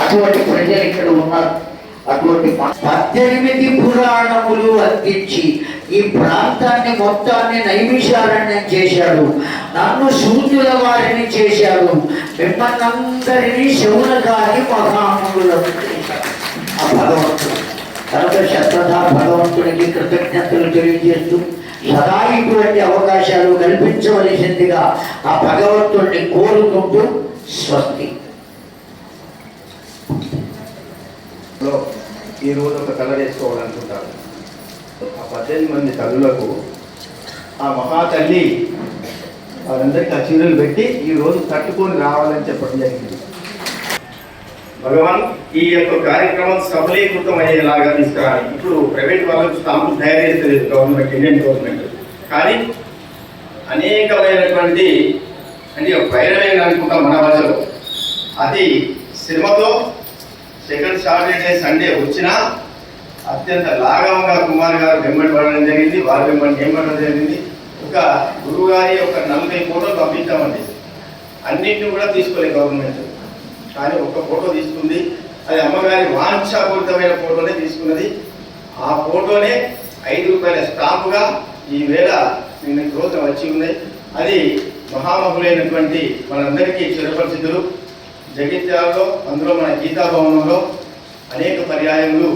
అటువంటి ప్రజలు ఇక్కడ ఉన్నారు. అటువంటి పద్దెనిమిది పురాణములు అందించి ఈ ప్రాంతాన్ని మొత్తాన్ని నైమిషారణ్యం చేశాడు. నన్ను శూన్యుల వారిని చేశాడు. మిమ్మల్ని అందరినీ శౌనగాని మహాములను ఆ భగవంతుడు. కనుక శతధా భగవంతుడికి కృతజ్ఞతలు తెలియజేస్తూ సదా ఇటువంటి అవకాశాలు కల్పించవలసిందిగా ఆ భగవంతుడిని కోరుకుంటూ స్వస్తి. లో ఈ రోజు ఒక కలర్ వేసుకోవాలనుకుంటారు ఆ పద్దెనిమిది మంది తల్లులకు ఆ మహాతల్లి వారందరికీ ఆ చీరలు పెట్టి ఈ రోజు కట్టుకొని రావాలని చెప్పడం జరిగింది. భగవాన్ ఈ యొక్క కార్యక్రమం సఫలీకృతం అయ్యేలాగా తీసుకురావాలి. ఇప్పుడు ప్రైవేట్ వాళ్ళకు స్టాంపు తయారు చేస్తలేదు గవర్నమెంట్ ఇండియన్ గవర్నమెంట్. కానీ అనేకమైనటువంటి అంటే వైరమైన అనుకుంటాం మన భాషలో. అది శ్రమతో సెకండ్ సాటర్డే సండే వచ్చినా అత్యంత లాఘవంగా కుమార్ గారు వెంబడి పడడం జరిగింది. వారి వెంబడి నియమడం జరిగింది? ఒక గురువు గారి ఒక నలభై ఫోటోలు పంపించామండి అన్నింటిని కూడా తీసుకోలేదు గవర్నమెంట్. కానీ ఒక ఫోటో తీసుకుంది. అది అమ్మగారి వాంఛాపూరితమైన ఫోటోనే తీసుకున్నది. ఆ ఫోటోనే ఐదు రూపాయల స్టాంపుగా ఈ వేళ నిన్న రోజున వచ్చి ఉన్నాయి. అది మహామహులైనటువంటి మనందరికీ చిరపరిచితులు. జగిత్యాలలో అందులో మన గీతాభవనంలో అనేక పర్యాయములు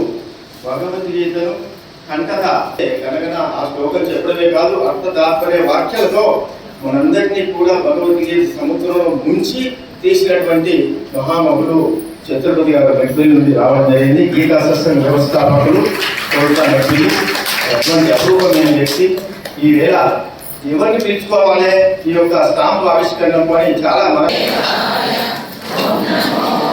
భగవద్గీతను కంటత కనుక ఆ శ్లోకం చెప్పడమే కాదు అర్థ తాత్పర్య వాక్యాలతో మనందరినీ కూడా భగవద్గీత సముద్రంలో ముంచి తీసినటువంటి మహామహులు ఛత్రపతి గారు బెంగళూరు నుండి రావడం జరిగింది. గీతా సస్యం వ్యవస్థాపకులు కోరుతా నచ్చింది అటువంటి అపూర్వమైన వ్యక్తి. ఈ వేళ ఎవరిని పిలుచుకోవాలి? ఈ యొక్క స్టాంపు ఆవిష్కరణ అని చాలా మన Oh, no.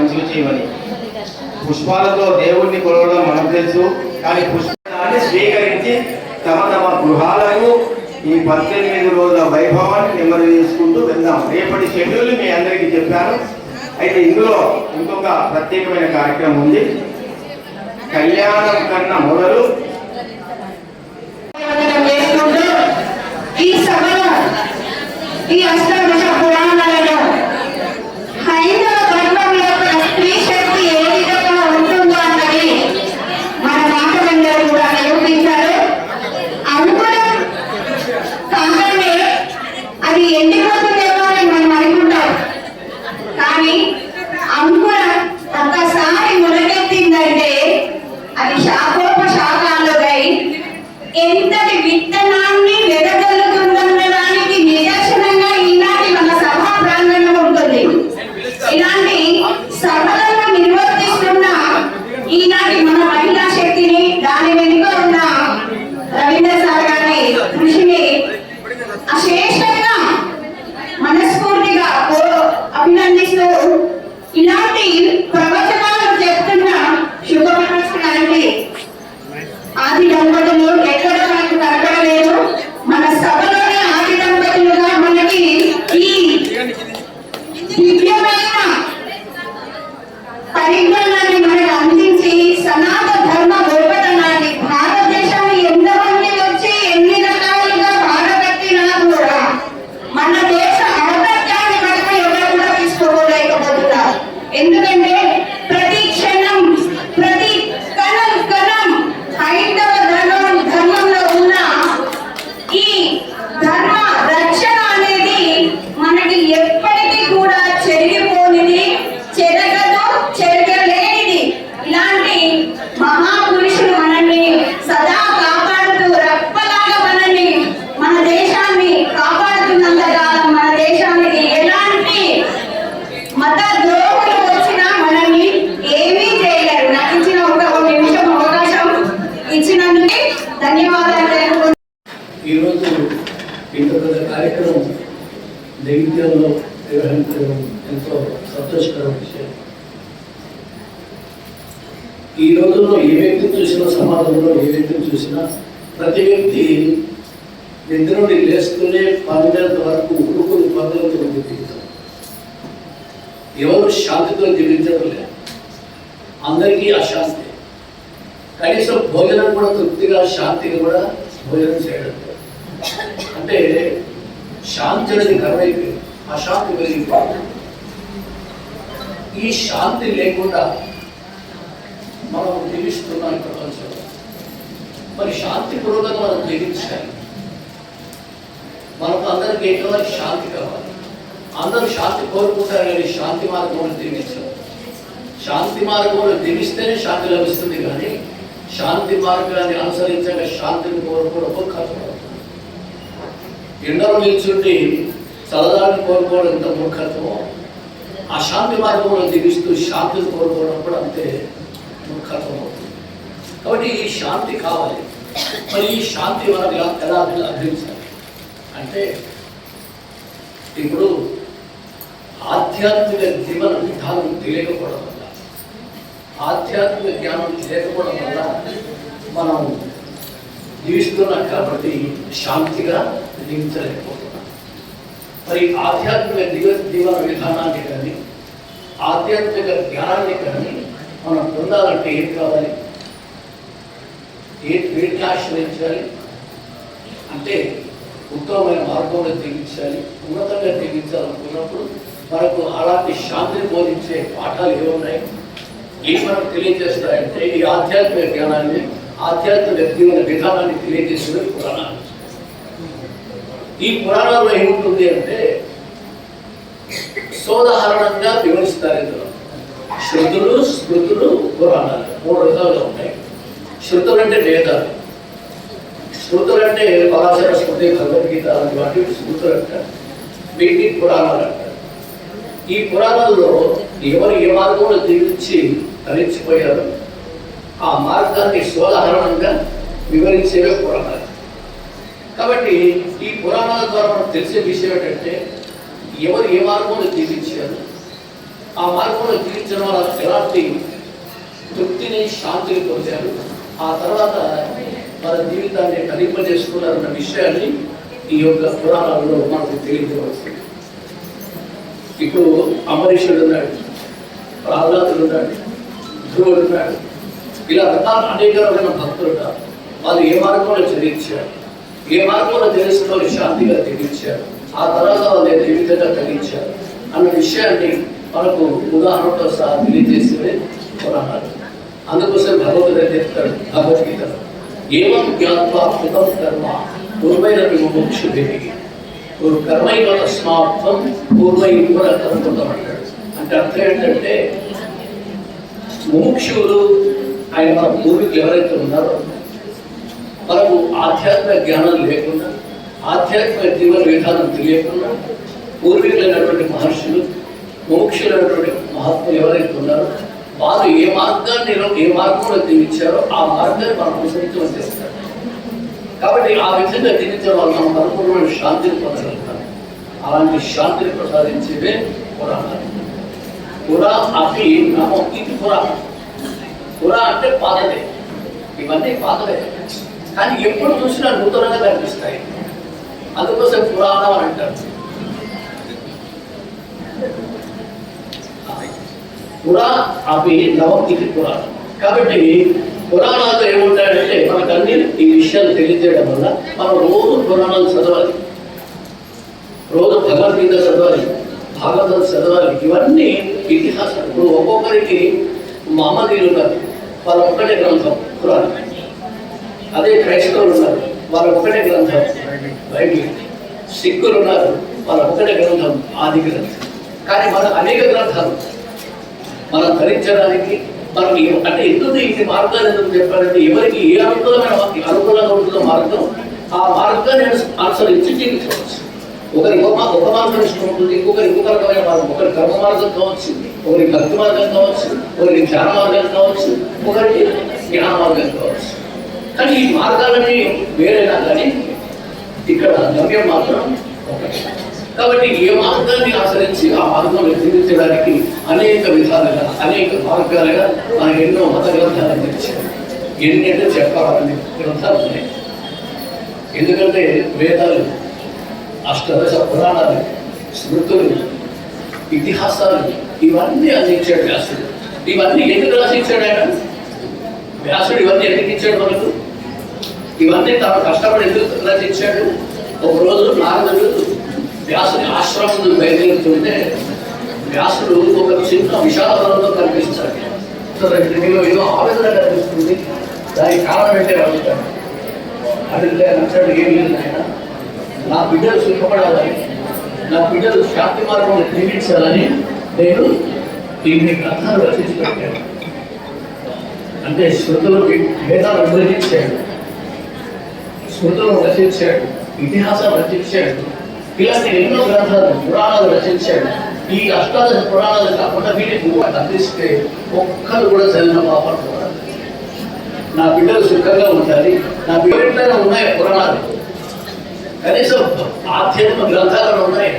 మంచిగా చేయమని. పుష్పాలతో దేవుణ్ణి కొలవడం మనకు తెలుసు కానీ పుష్పాన్ని స్వీకరించి తమ తమ గృహాలకు ఈ పద్దెనిమిది రోజుల వైభవాన్ని నెమ్మది చేసుకుంటూ వెళ్దాం. రేపటి షెడ్యూల్ మీ అందరికీ చెప్పాను. అయితే ఇందులో ఇంకొక ప్రత్యేకమైన కార్యక్రమం ఉంది. కళ్యాణం కన్నా మొదలు. Achei? వ్యక్తిని చూసినా సమాజంలో ఏ వ్యక్తిని చూసినా ప్రతి వ్యక్తి నిద్ర నుండి లేస్తూనే పన్నెండు వరకు ఉడుకుని పనులతో జీవితం ఎవరు శాంతితో జీవించడం లేదు అందరికీ అశాంతి. కనీసం భోజనం కూడా తృప్తిగా శాంతిగా కూడా భోజనం చేయడం అంటే శాంతి అనేది కరువైపోయింది అశాంతి పెరిగిపోయింది. ఈ శాంతి లేకుండా మనం జీవిస్తున్నాం ఇక్కడ. మరి శాంతి పూర్వకంగా మనం జీవించాలి మనకు అందరికీ ఎటువంటి శాంతి కావాలి. అందరూ శాంతి కోరుకుంటారు కానీ శాంతి మార్గంలో జీవించాలి. శాంతి మార్గంలో జీవిస్తేనే శాంతి లభిస్తుంది కానీ శాంతి మార్గాన్ని అనుసరించక శాంతిని కోరుకోవడం ఒక ఎండలో నిల్చుండి చల్లదాన్ని కోరుకోవడం ఎంత మూర్ఖత్వమో ఆ శాంతి మార్గంలో జీవిస్తూ శాంతిని కోరుకోవడం కూడా అంతే మూర్ఖత్వం అవుతుంది. కాబట్టి ఈ శాంతి కావాలి. మరి ఈ శాంతి మనకు ఎలా ఎలా అంటే ఇప్పుడు ఆధ్యాత్మిక జీవన విధానం తెలియకపోవడం వల్ల ఆధ్యాత్మిక జ్ఞానం లేకపోవడం వల్ల మనం జీవిస్తున్నాం కాబట్టి శాంతిగా జీవించలేకపోతున్నాం. మరి ఆధ్యాత్మిక జీవ జీవన విధానాన్ని కానీ ఆధ్యాత్మిక జ్ఞానాన్ని కానీ మనం పొందాలంటే ఏం కావాలి? వేటిని ఆశ్రయించాలి అంటే ఉత్తమమైన మార్గంలో తెగించాలి ఉన్నతంగా తెగించాలనుకున్నప్పుడు మనకు అలాంటి శాంతిని బోధించే పాఠాలు ఏమున్నాయి ఏం మనకు తెలియజేస్తాయంటే ఈ ఆధ్యాత్మిక జ్ఞానాన్ని ఆధ్యాత్మిక జీవన విధానాన్ని తెలియజేసేది పురాణాలు. ఈ పురాణాల్లో ఏముంటుంది అంటే సోదాహరణంగా వివరిస్తారు ఇందులో. శృతులు స్మృతులు పురాణాలు. మూడు రకాలుగా ఉన్నాయి. శృతులు అంటే వేదాలు శృతులు అంటే పరాశర స్మృతి భగవద్గీత వాటి శృతులు అంటారు వీటిని పురాణాలు అంటారు ఈ పురాణంలో ఎవరు ఏ మార్గంలో జీవించి తరించిపోయారు ఆ మార్గాన్ని సోదాహరణంగా వివరించేవే పురాణాలు. కాబట్టి ఈ పురాణాల ద్వారా మనం తెలిసే విషయం ఏంటంటే ఎవరు ఏ మార్గంలో జీవించారు ఆ మార్గంలో జీవించడం వల్ల ఎలాంటి తృప్తిని శాంతిని పొందారు ఆ తర్వాత మన జీవితాన్ని కలింపజేసుకున్నారన్న విషయాన్ని ఈ యొక్క పురాణాలలో మనకు తెలియజేయవచ్చు ఇప్పుడు అమరీషుడు ఉన్నాడు ప్రహ్లాదుడు ఉన్నాడు ధ్రువుడు ఉన్నాడు. ఇలా రకాల అనేక రకమైన భక్తులు ఉన్నారు. వాళ్ళు ఏ మార్గంలో చదివించారు ఏ మార్గంలో తెలుసుకొని శాంతిగా జీవించారు ఆ తర్వాత వాళ్ళు ఏ విధంగా కలిగించారు అన్న విషయాన్ని మనకు ఉదాహరణతో సహా తెలియజేసేవే పురాణాలు. అందుకోసం భగవంతుడు చెప్తాడు భగవద్గీత ఏమం జ్ఞాత్వా కృతం కర్మ? పూర్వైన విముక్షు ఒక కర్మైవ తస్మాత్వం పూర్వై కూడా కర్మృతం అంటాడు అంటే అర్థం ఏంటంటే ముముక్షువులు ఆయన మన పూర్వీకులు ఎవరైతే ఉన్నారో మనకు ఆధ్యాత్మిక జ్ఞానం లేకుండా ఆధ్యాత్మిక జీవన విధానం తెలియకుండా పూర్వీకులైనటువంటి మహర్షులు మోక్షులైనటువంటి మహాత్ములు ఎవరైతే ఉన్నారో వారు ఏ మార్గాన్ని ఏ మార్గంలో జీవించారో ఆ మార్గాన్ని మనం అనుసరించమని చేస్తారు. కాబట్టి ఆ విధంగా జీవించడం వల్ల మనం అనుకూలమైన శాంతిని పొందగలుగుతాం. అలాంటి శాంతిని ప్రసాదించేవే పురాణాలు పురా అవి నామం ఇది పురాణం పురా అంటే పాతలే ఇవన్నీ పాతలే కానీ ఎప్పుడు చూసినా నూతనంగా కనిపిస్తాయి. అందుకోసం పురాణం అని అంటారు. పురా అవి నవం ఇది పురాణం కాబట్టి పురాణాలు ఏముంటాయంటే మనకన్నీ ఈ విషయాలు తెలియజేయడం వల్ల మనం రోజు పురాణాలు చదవాలి. రోజు భగవద్గీత చదవాలి భాగవతం చదవాలి ఇవన్నీ ఇతిహాసం ఇప్పుడు ఒక్కొక్కరికి మహమ్మదీయులు ఉన్నారు వాళ్ళ ఒక్కటే గ్రంథం పురాణం అదే క్రైస్తవులు ఉన్నారు వాళ్ళ ఒక్కటే గ్రంథం బైబిల్. సిక్కులు ఉన్నారు వాళ్ళ ఒక్కటే గ్రంథం ఆది గ్రంథం. కానీ మన అనేక గ్రంథాలు మనం ధరించడానికి మనకి అంటే ఎందుకు ఇది మార్గాలు ఎందుకు చెప్పారంటే ఎవరికి ఏ అనుకూలమైన అనుకూలంగా ఉంటుందో మార్గం ఆ మార్గాన్ని అనుసరించి జీవించవచ్చు. ఒకరి ఒక ఒక మార్గం ఇష్టం ఉంటుంది ఇంకొకరి ఇంకొక రకమైన మార్గం ఒకరి కర్మ మార్గం కావచ్చు ఒకరి భక్తి మార్గం కావచ్చు ఒకరి ధ్యాన మార్గం కావచ్చు ఒకరికి జ్ఞాన మార్గం కావచ్చు. కానీ ఈ మార్గాలన్నీ వేరేనా కానీ ఇక్కడ గమ్యం మాత్రం ఒకటి కాబట్టి ఏ మార్గాన్ని ఆచరించి ఆ మార్గంలో జీవించడానికి అనేక విధాలుగా అనేక మార్గాలుగా మనకు ఎన్నో మత గ్రంథాలు అందించారు. ఎన్ని అంటే చెప్పాలని గ్రంథాలు ఉన్నాయి. ఎందుకంటే వేదాలు అష్టదశ పురాణాలు స్మృతులు ఇతిహాసాలు ఇవన్నీ అందించాడు వ్యాసుడు. ఇవన్నీ ఎందుకు రాసించాడు ఆయన? వ్యాసుడు ఇవన్నీ ఎందుకు ఇచ్చాడు మనకు? ఇవన్నీ తాను కష్టపడి ఎందుకు రచించాడు ఒక రోజు నారదుడు వ్యాసుని ఆశ్రమం బయలుదేరుతుంటే వ్యాసుడు ఒక చిన్న విశాలంలో కనిపిస్తాడు. నీలో ఏదో ఆవేదన కనిపిస్తుంది. దానికి కారణం ఏంటి అడుగుతాడు. అడిగితే ఆయన ఏం లేదు ఆయన నా బిడ్డలు సుఖపడాలని నా బిడ్డలు శాంతి మార్గంలో జీవించాలని నేను దీన్ని గ్రంథాలు రచించి పెట్టాను అంటే శృతులు వేదాలు విభజించాడు స్మృతులను రచించాడు. ఇతిహాసం రచించాడు. ఇలాంటి ఎన్నో గ్రంథాలు పురాణాలు రచించాడు. ఈ అష్టాదశ పురాణాలు కాకుండా వీటికి అందిస్తే ఒక్కరు కూడా చదివిన పాపం నా బిడ్డలు సుఖంగా ఉండాలి. నా బిడ్డలు ఉన్నాయి పురాణాలు? కనీసం ఆధ్యాత్మిక గ్రంథాలు ఉన్నాయి?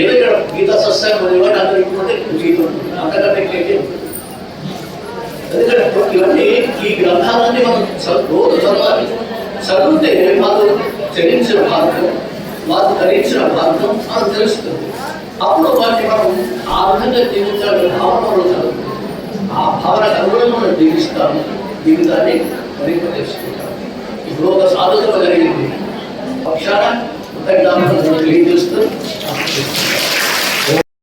ఏదో ఇక్కడ గీత సస్యం ఇవన్నీ అందరూ ఇప్పుడుంటే గీత ఉంటుంది. అంతకంటే ఇంకేంటి ఉంటుంది ఎందుకంటే ఇవన్నీ ఈ గ్రంథాలన్నీ మనం రోజు చదవాలి. చదివితే మాకు చరించిన మార్గం. వారు ధరించిన మార్గం మనం తెలుస్తుంది. అప్పుడు వాటిని మనం ఆ విధంగా జీవించాలని భావనలో చదువు ఆ భావనకు అనుగుణంగా మనం జీవిస్తాము జీవితాన్ని మరింత ఇప్పుడు ఒక సాధుత్వం జరిగింది. పక్షాన తెలియజేస్తూ